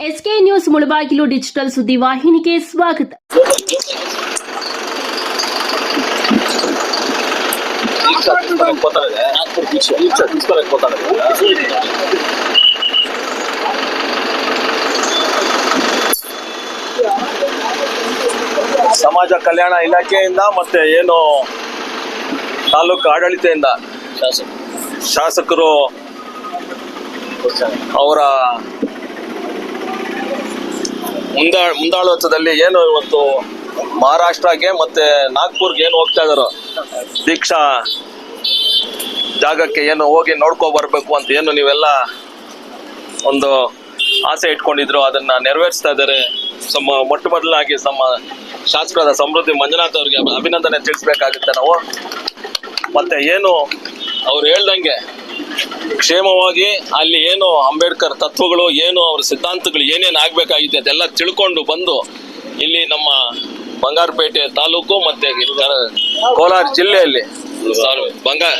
SK news Mulbagal digital ಸುದ್ದಿ ವಾಹಿನಿಗೆ ಸ್ವಾಗತ. ಸಮಾಜ ಕಲ್ಯಾಣ ಇಲಾಖೆಯಿಂದ ಮತ್ತೆ ಏನು ತಾಲೂಕು ಆಡಳಿತದಿಂದ ಶಾಸಕರು ಅವರ ಮುಂದಾ ಮುಂದಾಳತ್ವದಲ್ಲಿ ಏನು ಇವತ್ತು ಮಹಾರಾಷ್ಟ್ರಕ್ಕೆ ಮತ್ತೆ ನಾಗ್ಪುರ್ಗೆ ಏನು ಹೋಗ್ತಾ ಇದಾರೋ? ದೀಕ್ಷಾ ಜಾಗಕ್ಕೆ ಏನು ಹೋಗಿ ನೋಡ್ಕೊ ಬರ್ಬೇಕು ಅಂತ ಏನು ನೀವೆಲ್ಲ ಒಂದು ಆಸೆ ಇಟ್ಕೊಂಡಿದ್ರು, ಅದನ್ನ ನೆರವೇರಿಸ್ತಾ ಇದ್ದಾರೆ. ನಮ್ಮ ಮೊಟ್ಟ ಮೊದಲಾಗಿ ನಮ್ಮ ಶಾಸಕರಾದ ಸಮೃದ್ಧಿ ಮಂಜುನಾಥ್ ಅವರಿಗೆ ಅಭಿನಂದನೆ ತಿಳಿಸ್ಬೇಕಾಗುತ್ತೆ ನಾವು. ಮತ್ತೆ ಏನು ಅವ್ರು ಹೇಳ್ದಂಗೆ ಕ್ಷೇಮವಾಗಿ ಅಲ್ಲಿ ಏನು ಅಂಬೇಡ್ಕರ್ ತತ್ವಗಳು, ಏನು ಅವ್ರ ಸಿದ್ಧಾಂತಗಳು ಏನೇನು ಆಗಬೇಕಾಗಿದೆ ಅದೆಲ್ಲ ತಿಳ್ಕೊಂಡು ಬಂದು ಇಲ್ಲಿ ನಮ್ಮ ಬಂಗಾರಪೇಟೆ ತಾಲೂಕು ಮತ್ತೆ ಕೋಲಾರ ಜಿಲ್ಲೆಯಲ್ಲಿ ಬಂಗಾರ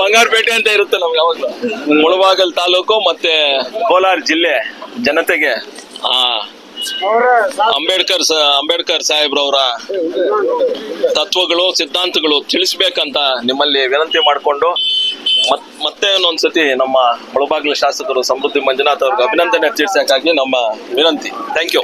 ಬಂಗಾರಪೇಟೆ ಅಂತ ಇರುತ್ತೆ ನಮ್ಗೆ ಯಾವಾಗಲೂ. ಮುಳಬಾಗಲ್ ತಾಲೂಕು ಮತ್ತೆ ಕೋಲಾರ ಜಿಲ್ಲೆ ಜನತೆಗೆ ಆ ಅಂಬೇಡ್ಕರ್ ಅಂಬೇಡ್ಕರ್ ಸಾಹೇಬ್ರವರ ತತ್ವಗಳು, ಸಿದ್ಧಾಂತಗಳು ತಿಳಿಸ್ಬೇಕಂತ ನಿಮ್ಮಲ್ಲಿ ವಿನಂತಿ ಮಾಡಿಕೊಂಡು ಮತ್, ಮತ್ತೆ ಒಂದೊಂದ್ಸತಿ ನಮ್ಮ ಮುಳಬಾಗಿಲು ಶಾಸಕರು ಸಮೃದ್ಧಿ ಮಂಜುನಾಥ್ ಅವ್ರಿಗೆ ಅಭಿನಂದನೆ ತಿಳಿಸಕ್ಕಾಗಿ ನಮ್ಮ ವಿನಂತಿ. Thank you